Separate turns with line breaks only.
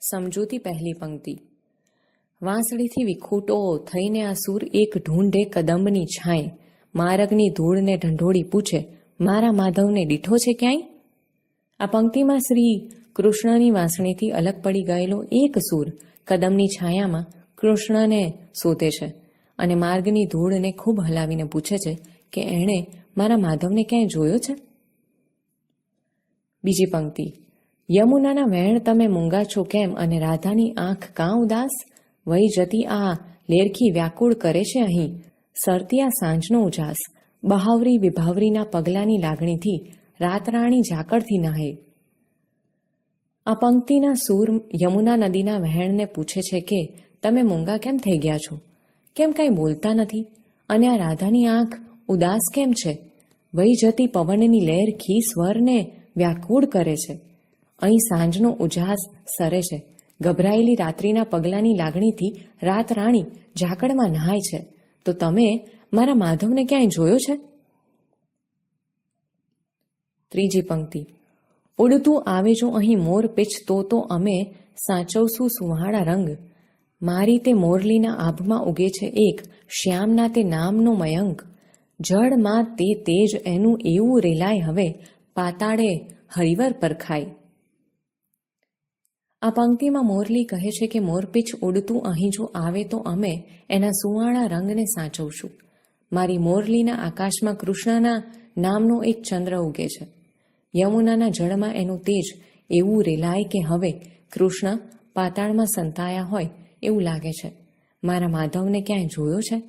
સમજૂતી પહેલી પંક્તિ. વાંસળીથી વિખૂટો થઈને આ સૂર એક ઢૂંઢે કદંબની છાંય. મારગની ધૂળને ઢંઢોળી પૂછે, મારા માધવને દીઠો છે ક્યાંય? આ પંક્તિમાં શ્રી કૃષ્ણની વાંસણીથી અલગ પડી ગયેલો એક સૂર કદમની છાયામાં કૃષ્ણને શોધે છે અને માર્ગની ધૂળને ખૂબ હલાવીને પૂછે છે કે એણે મારા માધવને ક્યાંય જોયો છે? બીજી પંક્તિ. યમુનાના વહેણ તમે મૂંગા છો કેમ અને રાધાની આંખ કાં ઉદાસ? વહી જતી આ લેરખી વ્યાકુળ કરે છે અહીં. સરતી આ સાંજનો ઉજાસ. બહાવરી વિભાવરીના પગલાની લાગણીથી રાતરાણી ઝાકળથી નહે આ પંક્તિના સૂર યમુના નદીના વહેણને પૂછે છે કે, તમે મૂંગા કેમ થઈ ગયા છો? કેમ કાંઈ બોલતા નથી? અને આ રાધાની આંખ ઉદાસ કેમ છે? વહી જતી પવનની લહેર ખી સ્વરને વ્યાકુળ કરે છે. અહીં સાંજનો ઉજાસ સરે છે. ગભરાયેલી રાત્રિના પગલાની લાગણીથી રાત રાણી ઝાકળમાં નહાય છે. તો તમે મારા માધવને ક્યાંય જોયો છે? ત્રીજી પંક્તિ. ઉડતું આવે જો અહીં મોર પીછતો તો અમે સાચવશું સુહાળા રંગ. મારી તે મોરલીના આભમાં ઉગે છે એક, શ્યામના તે નામનો મયંક. જળમાં તે તેજ એનું એવું રેલાય હવે, પાતાળે હરિવર પરખાય. આ પંક્તિમાં મોરલી કહે છે કે મોરપીછ ઉડતું અહીં જો આવે તો અમે એના સુવાળા રંગને સાચવશું. મારી મોરલીના આકાશમાં કૃષ્ણના નામનો એક ચંદ્ર ઉગે છે. યમુનાના જળમાં એનું તેજ એવું રેલાય કે હવે કૃષ્ણ પાતાળમાં સંતાયા હોય એવું લાગે છે. મારા માધવને ક્યાંય જોયો છે?